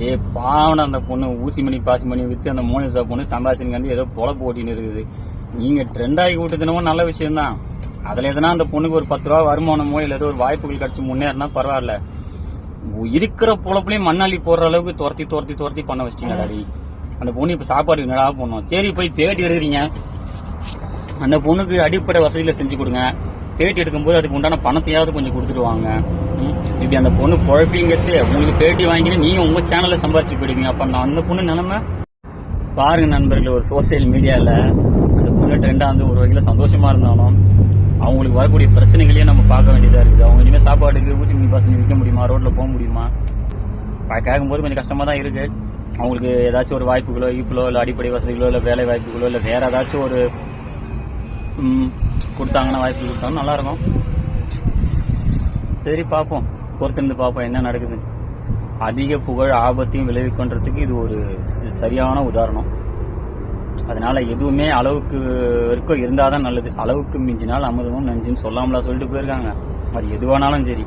ஏ பாவன அந்த பொண்ணு. ஊசி மணி பாசி மணி வித்து அந்த மோனிசா பொண்ணு சம்பாதிச்சுங்க ஏதோ பொழப்பு ஓட்டின்னு இருக்குது. நீங்க ட்ரெண்ட் ஆகி நல்ல விஷயம் தான் அதுல எதனா அந்த பொண்ணுக்கு ஒரு பத்து ரூபா வருமானமோ இல்ல ஏதோ ஒரு வாய்ப்புகள் கிடச்சி முன்னேறினா பரவாயில்ல. இருக்கிற பொழப்புலையும் மண்ணாளி போடுற அளவுக்கு துரத்தி துரத்தி துரத்தி பண்ண வச்சிட்டீங்க டாடி. அந்த பொண்ணு இப்ப சாப்பாடு என்னடா பண்ணும்? சரி போய் பேட்டி எடுக்கிறீங்க. அந்த பொண்ணுக்கு அடிப்படை வசதியில செஞ்சு கொடுங்க. பேட்டி எடுக்கும்போது அதுக்கு உண்டான பணத்தையாவது கொஞ்சம் கொடுத்துட்டு வாங்க. இப்படி அந்த பொண்ணு குழப்பிங்கிறது உங்களுக்கு பேட்டி வாங்கினு நீங்க உங்க சேனல்ல சம்பாதிச்சு போயிடுவீங்க. அப்ப அந்த அந்த பொண்ணு நிலைமை? பாருங்க நண்பர்களே ஒரு சோசியல் மீடியால அந்த பொண்ணு ட்ரெண்டா வந்து ஒரு வகையில சந்தோஷமா இருந்தாலும் அவங்களுக்கு வரக்கூடிய பிரச்சனைகளையும் நம்ம பார்க்க வேண்டியதா இருக்குது. அவங்க இனிமேல் சாப்பாடுக்கு ஊசி மீன் பாசனி விற்க முடியுமா? ரோட்ல போக முடியுமா? கேட்கும்போது கொஞ்சம் கஷ்டமா தான் இருக்கு. அவங்களுக்கு ஏதாச்சும் ஒரு வாய்ப்புகளோ ஈப்பிலோ இல்லை அடிப்படை வசதிகளோ இல்லை வேலை வாய்ப்புகளோ இல்லை வேற ஏதாச்சும் ஒரு கொடுத்தாங்கன்னா வாய்ப்பு கொடுத்தாங்கன்னா நல்லாயிருக்கும். சரி பார்ப்போம். பொறுத்திருந்து பார்ப்போம் என்ன நடக்குது. அதிக புகழ் ஆபத்தையும் விளைவிக்கின்றதுக்கு இது ஒரு சரியான உதாரணம். அதனால எதுவுமே அளவுக்கு வரைக்கும் இருந்தாதான் நல்லது. அளவுக்கு மிஞ்சினால் அமுதமும் நஞ்சுன்னு சொல்லாமலா சொல்லிட்டு போயிருக்காங்க. அது எதுவானாலும் சரி.